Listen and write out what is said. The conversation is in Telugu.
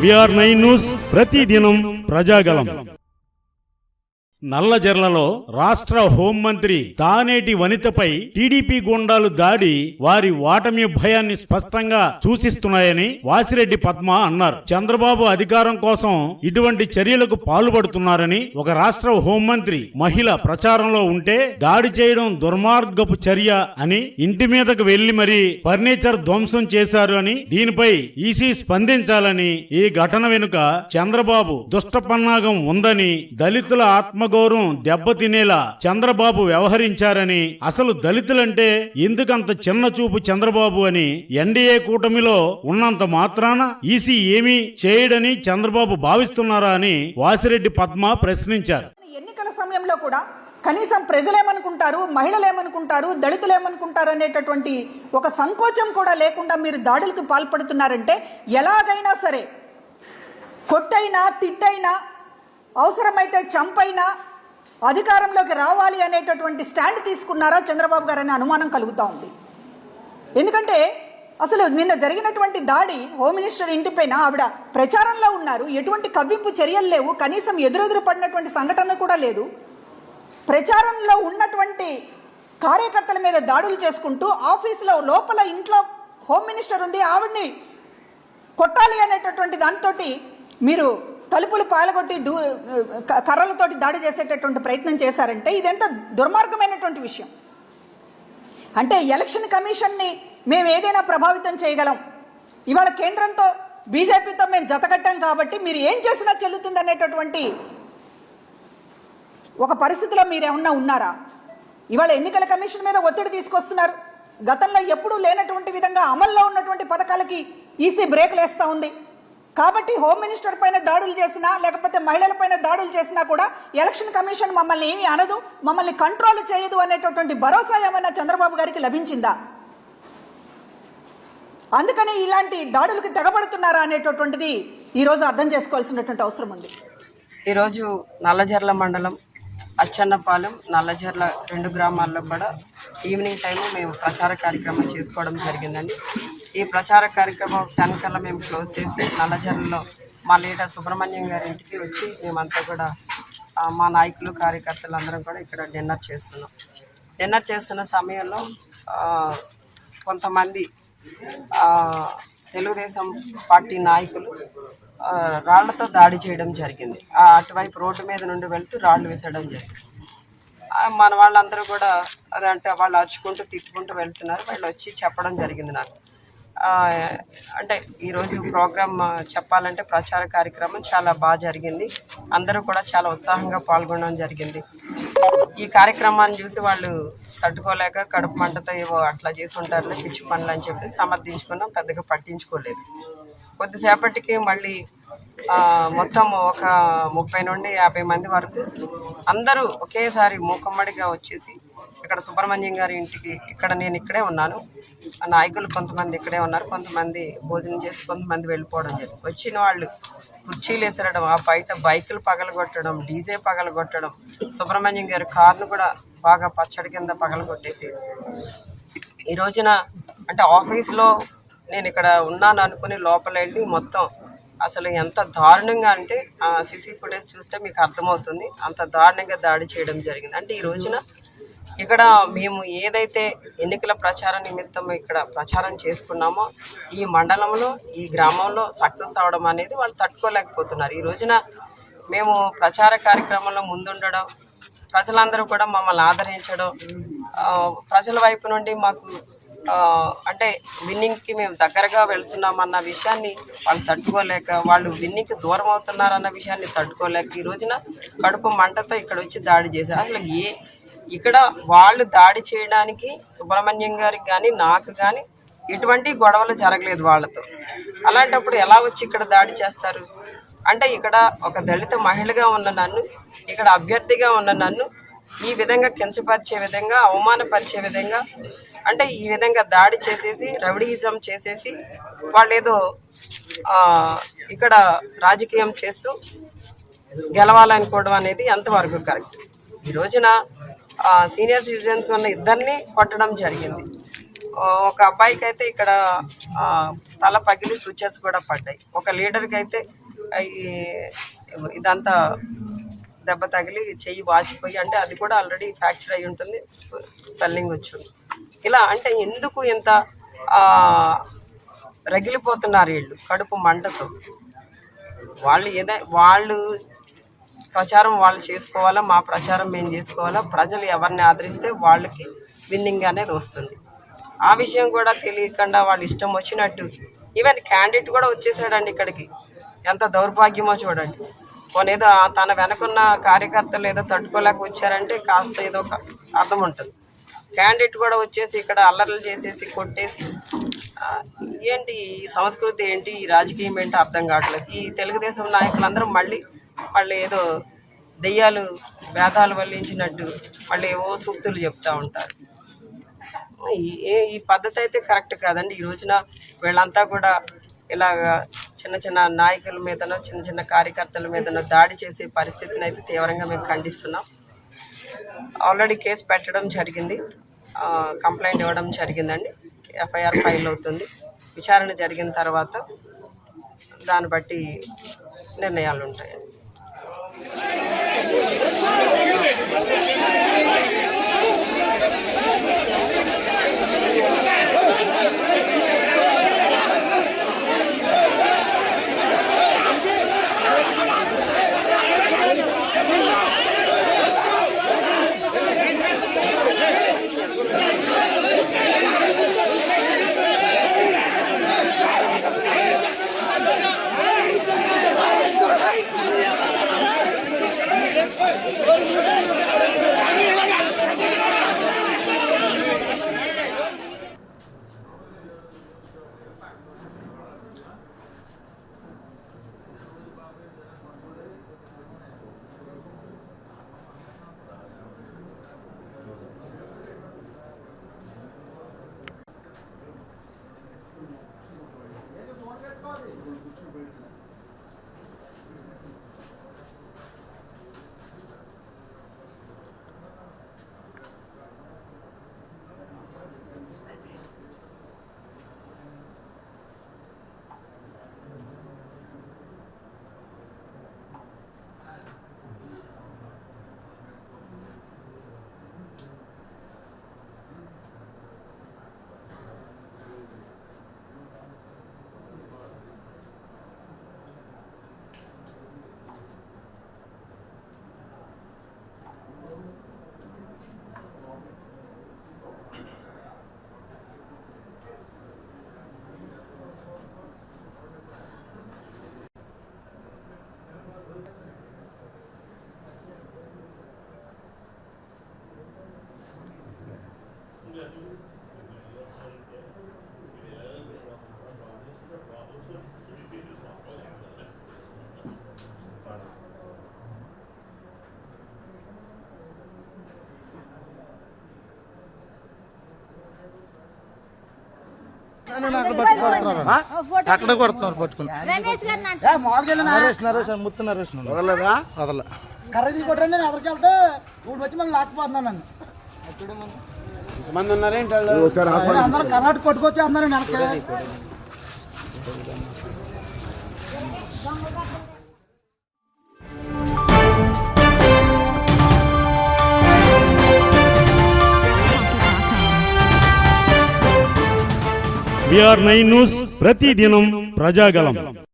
విఆర్ నైన్ న్యూస్ ప్రతిదినం ప్రజాగలం నల్లజర్లలో రాష్ట్ర హోంమంత్రి తానేటి వనితపై టీడీపీ గుండాలు దాడి వారి వాటమి భయాన్ని స్పష్టంగా సూచిస్తున్నాయని వాసిరెడ్డి పద్మ అన్నారు. చంద్రబాబు అధికారం కోసం ఇటువంటి చర్యలకు పాల్పడుతున్నారని ఒక రాష్ట్ర హోంమంత్రి మహిళ ప్రచారంలో ఉంటే దాడి చేయడం దుర్మార్గపు చర్య అని ఇంటి మీదకు వెళ్ళి మరీ ఫర్నిచర్ ధ్వంసం చేశారు అని దీనిపై ఈసీ స్పందించాలని ఈ ఘటన వెనుక చంద్రబాబు దుష్టపన్నాగం ఉందని దళితుల ఆత్మ ఆత్మగౌరవం దెబ్బతినేలా చంద్రబాబు వ్యవహరించారని అసలు దళితులంటే ఎందుకంత చిన్న చూపు చంద్రబాబు అని ఎన్డీఏ కూటమిలో ఉన్నంత మాత్రాన ఈసీ ఏమీ చేయడని చంద్రబాబు భావిస్తున్నారా అని వాసిరెడ్డి పద్మ ప్రశ్నించారు. ఎన్నికల సమయంలో కూడా కనీసం ప్రజలేమనుకుంటారు మహిళలు ఏమనుకుంటారు దళితులు ఏమనుకుంటారు అనేటటువంటి ఒక సంకోచం కూడా లేకుండా మీరు దాడులకు పాల్పడుతున్నారంటే ఎలాగైనా సరే కొట్టైనా తిట్టైనా అవసరమైతే చంపైనా అధికారంలోకి రావాలి అనేటటువంటి స్టాండ్ తీసుకున్నారా చంద్రబాబు గారు అనే అనుమానం కలుగుతూ ఉంది. ఎందుకంటే అసలు నిన్న జరిగినటువంటి దాడి హోమ్ మినిస్టర్ ఇంటిపైన ఆవిడ ప్రచారంలో ఉన్నారు. ఎటువంటి కవ్వింపు చర్యలు లేవు. కనీసం ఎదురెదురు పడినటువంటి సంఘటన కూడా లేదు. ప్రచారంలో ఉన్నటువంటి కార్యకర్తల మీద దాడులు చేసుకుంటూ ఆఫీసులో లోపల ఇంట్లో హోమ్ మినిస్టర్ ఉంది. ఆవిడ్ని కొట్టాలి అనేటటువంటి దాంతో మీరు తలుపులు పాలగొట్టి దూ కర్రలతోటి దాడి చేసేటటువంటి ప్రయత్నం చేశారంటే ఇదెంత దుర్మార్గమైనటువంటి విషయం. అంటే ఎలక్షన్ కమిషన్ని మేము ఏదైనా ప్రభావితం చేయగలం. ఇవాళ కేంద్రంతో బీజేపీతో మేము జతకట్టాం కాబట్టి మీరు ఏం చేసినా చెల్లుతుంది అనేటటువంటి ఒక పరిస్థితిలో మీరేమన్నా ఉన్నారా? ఇవాళ ఎన్నికల కమిషన్ మీద ఒత్తిడి తీసుకొస్తున్నారు. గతంలో ఎప్పుడూ లేనటువంటి విధంగా అమల్లో ఉన్నటువంటి పథకాలకి ఈసీ బ్రేక్లు వేస్తూ ఉంది. కాబట్టి హోమ్ మినిస్టర్ పైన దాడులు చేసినా లేకపోతే మహిళల పైన దాడులు చేసినా కూడా ఎలక్షన్ కమిషన్ మమ్మల్ని ఏమీ అనదు మమ్మల్ని కంట్రోల్ చేయదు అనేటటువంటి భరోసా ఏమైనా చంద్రబాబు గారికి లభించిందా? అందుకని ఇలాంటి దాడులకు తెగబడుతున్నారా అనేటటువంటిది ఈరోజు అర్థం చేసుకోవాల్సినటువంటి అవసరం ఉంది. ఈరోజు నల్లజర్ల మండలం అచ్చన్నపాలెం నల్లజర్ల రెండు గ్రామాల్లో కూడా ఈవినింగ్ టైము మేము ప్రచార కార్యక్రమం చేసుకోవడం జరిగిందండి. ఈ ప్రచార కార్యక్రమం టెన్ కల్లా మేము క్లోజ్ చేసి నల్లజర్లలో మా లీడర్ సుబ్రహ్మణ్యం గారి ఇంటికి వచ్చి మేమంతా కూడా మా నాయకులు కార్యకర్తలు అందరం కూడా ఇక్కడ డిన్నర్ చేస్తున్నాం. డిన్నర్ చేస్తున్న సమయంలో కొంతమంది తెలుగుదేశం పార్టీ నాయకులు రాళ్ళతో దాడి చేయడం జరిగింది. ఆ అటువైపు రోడ్డు మీద నుండి వెళ్తూ రాళ్ళు వేసడం జరిగింది. మన వాళ్ళందరూ కూడా అదంటే వాళ్ళు అరుచుకుంటూ తిట్టుకుంటూ వెళ్తున్నారు. వాళ్ళు వచ్చి చెప్పడం జరిగింది నాకు. అంటే ఈరోజు ప్రోగ్రామ్ చెప్పాలంటే ప్రచార కార్యక్రమం చాలా బాగా జరిగింది. అందరూ కూడా చాలా ఉత్సాహంగా పాల్గొనడం జరిగింది. ఈ కార్యక్రమాన్ని చూసి వాళ్ళు తట్టుకోలేక కడుపు మంటతో ఏవో అట్లా చేసి ఉంటారులే పిచ్చి పనులు అని చెప్పి సమర్థించుకున్నాం పెద్దగా పట్టించుకోలేదు. కొద్దిసేపటికి మళ్ళీ మొత్తం ఒక ముప్పై నుండి యాభై మంది వరకు అందరూ ఒకేసారి మూకమ్మడిగా వచ్చేసి ఇక్కడ సుబ్రహ్మణ్యం గారి ఇంటికి ఇక్కడ నేను ఇక్కడే ఉన్నాను. ఆ నాయకులు కొంతమంది ఇక్కడే ఉన్నారు. కొంతమంది భోజనం చేసి కొంతమంది వెళ్ళిపోవడం జరిగింది. వచ్చిన వాళ్ళు కుర్చీలు వేసరడం ఆ బయట బైకులు పగలగొట్టడం డీజే పగలగొట్టడం సుబ్రహ్మణ్యం గారి కార్ను కూడా బాగా పచ్చడి కింద పగలగొట్టేసి ఈ రోజున అంటే ఆఫీస్లో నేను ఇక్కడ ఉన్నాను అనుకుని లోపల వెళ్ళి మొత్తం. అసలు ఎంత దారుణంగా అంటే ఆ సీసీ ఫుటేజ్ చూస్తే మీకు అర్థమవుతుంది. అంత దారుణంగా దాడి చేయడం జరిగింది. అంటే ఈ రోజున ఇక్కడ మేము ఏదైతే ఎన్నికల ప్రచార నిమిత్తం ఇక్కడ ప్రచారం చేసుకున్నామో ఈ మండలంలో ఈ గ్రామంలో సక్సెస్ అవడం అనేది వాళ్ళు తట్టుకోలేకపోతున్నారు. ఈ రోజున మేము ప్రచార కార్యక్రమంలో ముందుండడం ప్రజలందరూ కూడా మమ్మల్ని ఆదరించడం ప్రజల వైపు నుండి మాకు అంటే విన్నింగ్కి మేము దగ్గరగా వెళ్తున్నామన్న విషయాన్ని వాళ్ళు తట్టుకోలేక వాళ్ళు విన్నింగ్కి దూరం అవుతున్నారన్న విషయాన్ని తట్టుకోలేక ఈ రోజున కడుపు మంటతో ఇక్కడ వచ్చి దాడి చేశారు. అసలు ఏ ఇక్కడ వాళ్ళు దాడి చేయడానికి సుబ్రహ్మణ్యం గారికి కానీ నాకు కానీ ఎటువంటి గొడవలు జరగలేదు వాళ్ళతో. అలాంటప్పుడు ఎలా వచ్చి ఇక్కడ దాడి చేస్తారు? అంటే ఇక్కడ ఒక దళిత మహిళగా ఉన్న నన్ను ఇక్కడ అభ్యర్థిగా ఉన్న నన్ను ఈ విధంగా కించపరిచే విధంగా అవమానపరిచే విధంగా అంటే ఈ విధంగా దాడి చేసేసి రౌడీయిజం చేసేసి వాళ్ళు ఏదో ఇక్కడ రాజకీయం చేస్తూ గెలవాలనుకోవడం అనేది ఎంతవరకు కరెక్ట్? ఈ రోజున సీనియర్ సిటిజన్స్ ఉన్న ఇద్దరిని కొట్టడం జరిగింది. ఒక అబ్బాయికి అయితే ఇక్కడ తల పగిలి స్విచెస్ కూడా పడ్డాయి. ఒక లీడర్కి అయితే ఇదంతా దెబ్బ తగిలి చెయ్యి వాచిపోయి అంటే అది కూడా ఆల్రెడీ ఫ్రాక్చర్ అయి ఉంటుంది స్వెల్లింగ్ వచ్చింది ఇలా అంటే ఎందుకు ఇంత రగిలిపోతున్నారు వీళ్ళు కడుపు మంటతో? వాళ్ళు ఏదై వాళ్ళు ప్రచారం వాళ్ళు చేసుకోవాలా మా ప్రచారం మేము చేసుకోవాలా? ప్రజలు ఎవరిని ఆదరిస్తే వాళ్ళకి విన్నింగ్ అనేది వస్తుంది. ఆ విషయం కూడా తెలియకుండా వాళ్ళు ఇష్టం వచ్చినట్టు ఈవెన్ క్యాండిడేట్ కూడా వచ్చేసాడండి ఇక్కడికి. ఎంత దౌర్భాగ్యమో చూడండి. కొనేదో తన వెనకున్న కార్యకర్తలు ఏదో తట్టుకోలేక వచ్చారంటే కాస్త ఏదో ఒక అర్థం ఉంటుంది. క్యాండిడేట్ కూడా వచ్చేసి ఇక్కడ అల్లర్లు చేసేసి కొట్టేసి ఏంటి ఈ సంస్కృతి ఏంటి ఈ రాజకీయం ఏంటి అర్థం కావట్లేదు. ఈ తెలుగుదేశం నాయకులందరూ మళ్ళీ వాళ్ళు ఏదో దెయ్యాలు వేదాలు వల్లించినట్టు వాళ్ళు ఏవో సూక్తులు చెప్తూ ఉంటారు. ఈ- ఏ ఈ పద్ధతి అయితే కరెక్ట్ కాదండి. ఈ రోజున వీళ్ళంతా కూడా ఇలాగ చిన్న చిన్న నాయకుల మీదనో చిన్న చిన్న కార్యకర్తల మీదనో దాడి చేసే పరిస్థితిని అయితే తీవ్రంగా మేము ఖండిస్తున్నాం. ఆల్రెడీ కేసు పెట్టడం జరిగింది. కంప్లైంట్ ఇవ్వడం జరిగిందండి. ఎఫ్ఐఆర్ ఫైల్ అవుతుంది. విచారణ జరిగిన తర్వాత దాన్ని బట్టి నిర్ణయాలు ఉంటాయి అక్కడ కొడుతున్నారు పట్టుకుని. రమేష్ గారిని అంట నరేష్ నరేష్ అని ముత్తు నరేష్ వదలదా వదల కర్ర తీసుకొట్టండి నేను వెళ్తే ఇప్పుడు వచ్చి మళ్ళీ లాక్కుపోతున్నాను నన్ను. మంది ఉన్నారేంటి వాళ్ళు? నేను అందరూ కర్ణాటక కొట్టుకొచ్చి అందరూ వెనక్కి విఆర్ నైన్ న్యూస్ ప్రతిదినం ప్రజాగలం